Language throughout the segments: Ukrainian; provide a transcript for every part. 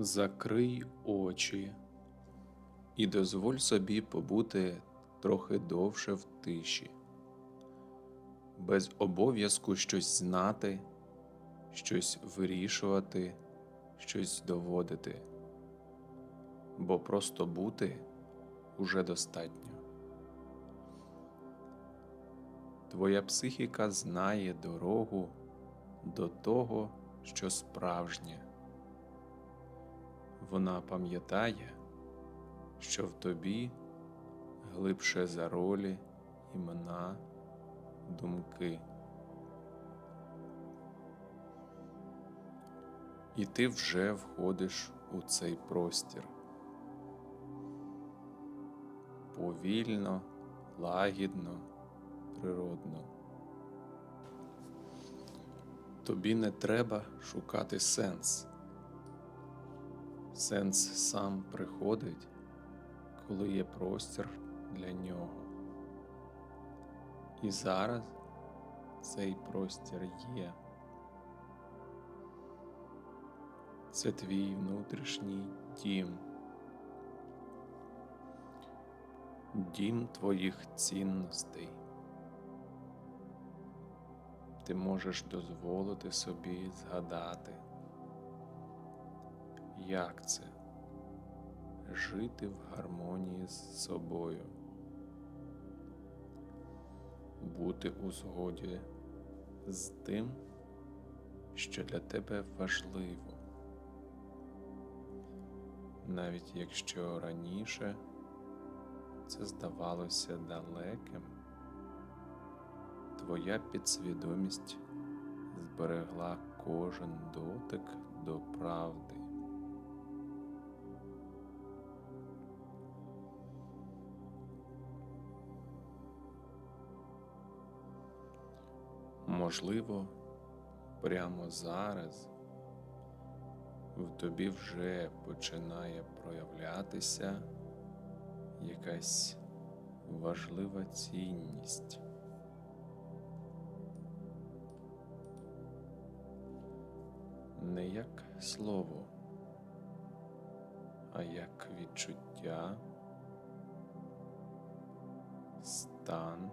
Закрий очі і дозволь собі побути трохи довше в тиші, без обов'язку щось знати, щось вирішувати, щось доводити, бо просто бути уже достатньо. Твоя психіка знає дорогу до того, що справжнє. Вона пам'ятає, що в тобі глибше за ролі, імена, думки. І ти вже входиш у цей простір. Повільно, лагідно, природно. Тобі не треба шукати сенс. Сенс сам приходить, коли є простір для нього. І зараз цей простір є. Це твій внутрішній дім, дім твоїх цінностей. Ти можеш дозволити собі згадати як це? Жити в гармонії з собою, бути у згоді з тим, що для тебе важливо, навіть якщо раніше це здавалося далеким, твоя підсвідомість зберегла кожен дотик до правди. Можливо, прямо зараз в тобі вже починає проявлятися якась важлива цінність. Не як слово, а як відчуття, стан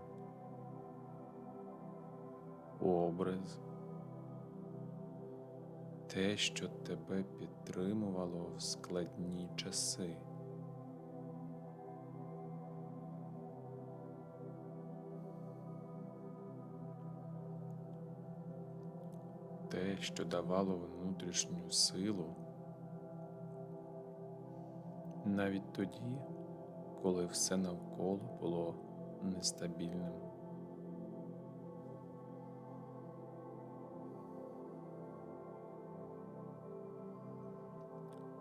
образ, те, що тебе підтримувало в складні часи. Те, що давало внутрішню силу, навіть тоді, коли все навколо було нестабільним.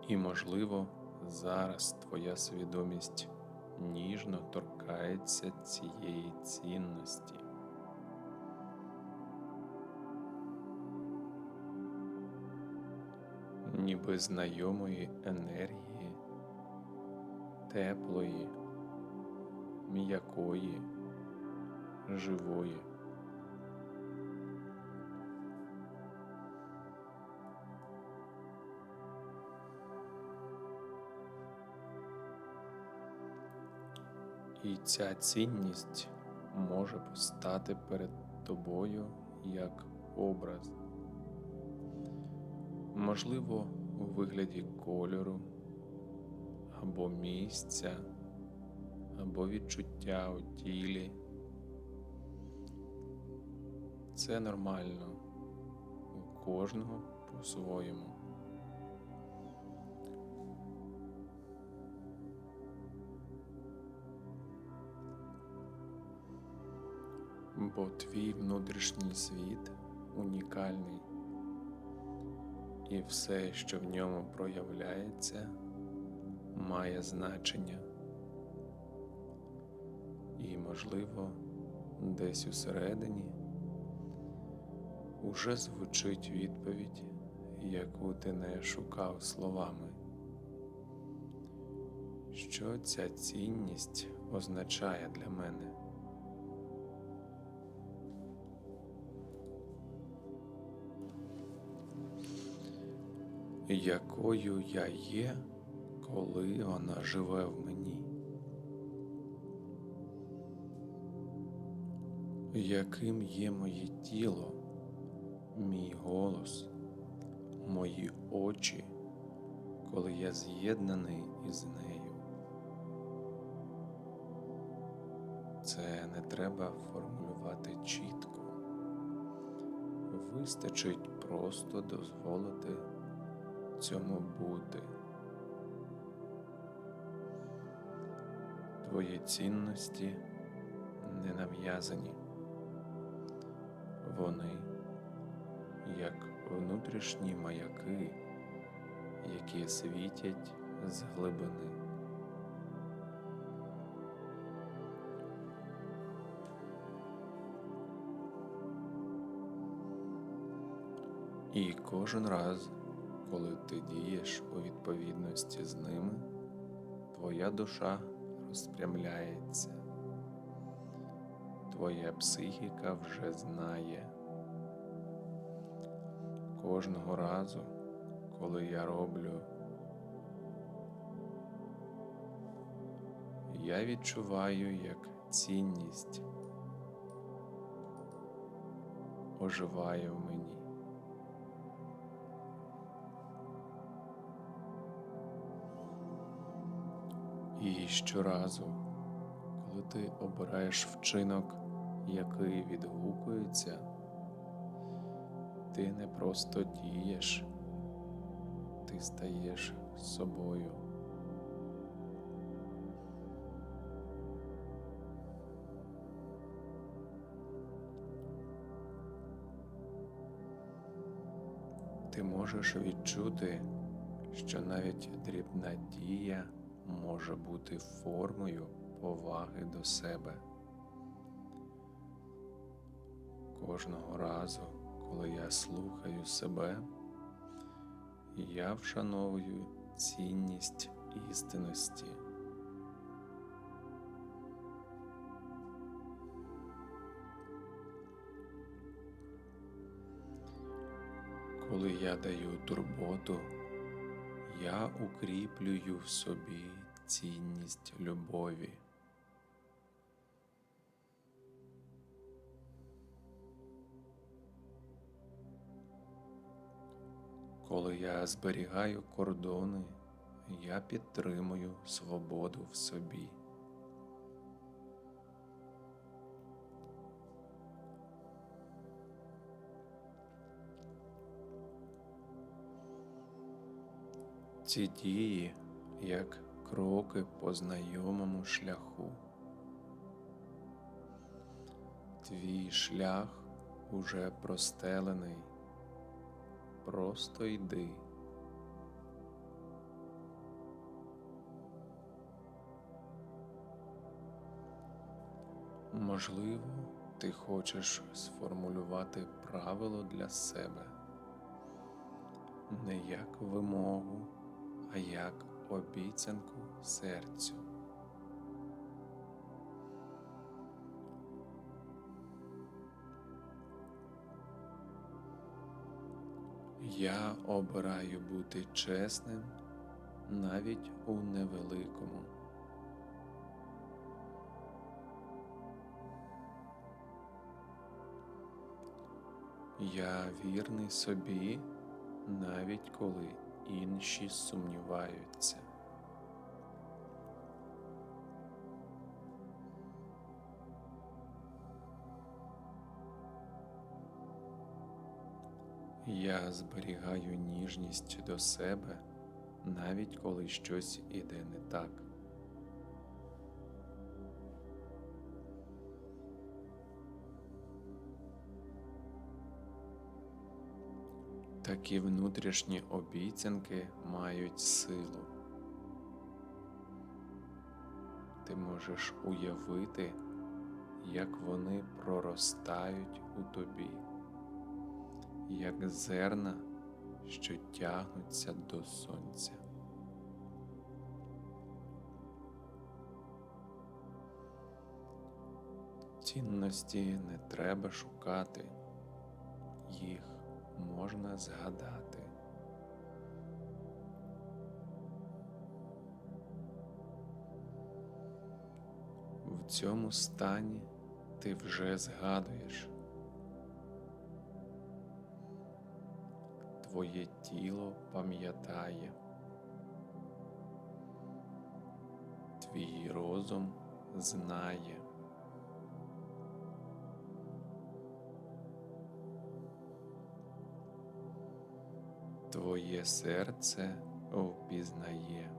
І, можливо, зараз твоя свідомість ніжно торкається цієї цінності. Ніби знайомої енергії, теплої, м'якої, живої. І ця цінність може постати перед тобою як образ, можливо, у вигляді кольору або місця, або відчуття у тілі. Це нормально у кожного по-своєму. Бо твій внутрішній світ унікальний, і все, що в ньому проявляється, має значення. І, можливо, десь усередині уже звучить відповідь, яку ти не шукав словами. Що ця цінність означає для мене? Якою я є, коли вона живе в мені. Яким є моє тіло, мій голос, мої очі, коли я з'єднаний із нею. Це не треба формулювати чітко. Вистачить просто дозволити цьому бути. Твої цінності не нав'язані. Вони як внутрішні маяки, які світять з глибини. І кожен раз, коли ти дієш у відповідності з ними, твоя душа розпрямляється, твоя психіка вже знає. Кожного разу, коли я роблю, я відчуваю як цінність оживає в мені. І щоразу, коли ти обираєш вчинок, який відгукується, ти не просто дієш, ти стаєш собою. Ти можеш відчути, що навіть дрібна дія може бути формою поваги до себе. Кожного разу, коли я слухаю себе, я вшановую цінність істинності. Коли я даю турботу, я укріплюю в собі цінність любові. Коли я зберігаю кордони, я підтримую свободу в собі. Ці дії як кроки по знайомому шляху. Твій шлях уже простелений. Просто йди. Можливо, ти хочеш сформулювати правило для себе не як вимогу, як обіцянку серцю. Я обираю бути чесним навіть у невеликому. Я вірний собі, навіть коли інші сумніваються. Я зберігаю ніжність до себе, навіть коли щось іде не так. Такі внутрішні обіцянки мають силу. Ти можеш уявити, як вони проростають у тобі, як зерна, що тягнуться до сонця. Цінності не треба шукати, їх можна згадати. В цьому стані ти вже згадуєш. Твоє тіло пам'ятає, твій розум знає. Твоє серце впізнає.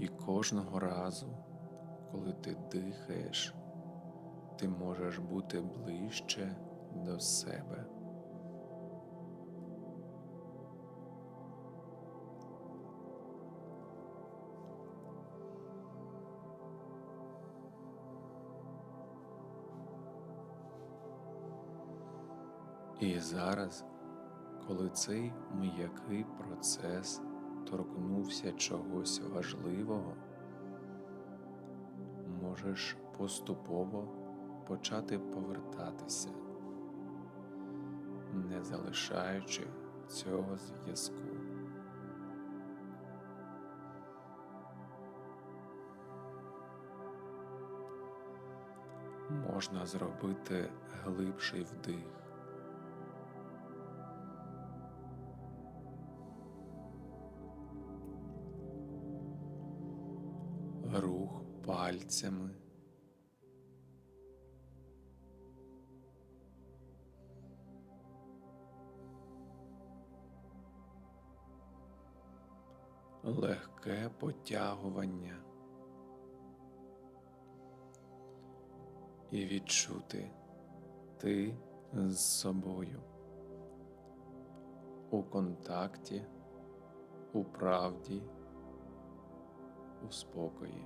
І кожного разу, коли ти дихаєш, ти можеш бути ближче до себе. І зараз, коли цей м'який процес торкнувся чогось важливого, можеш поступово почати повертатися, не залишаючи цього зв'язку. Можна зробити глибший вдих. Рух пальцями. Легке потягування. І відчути ти з собою. У контакті, у правді у спокої.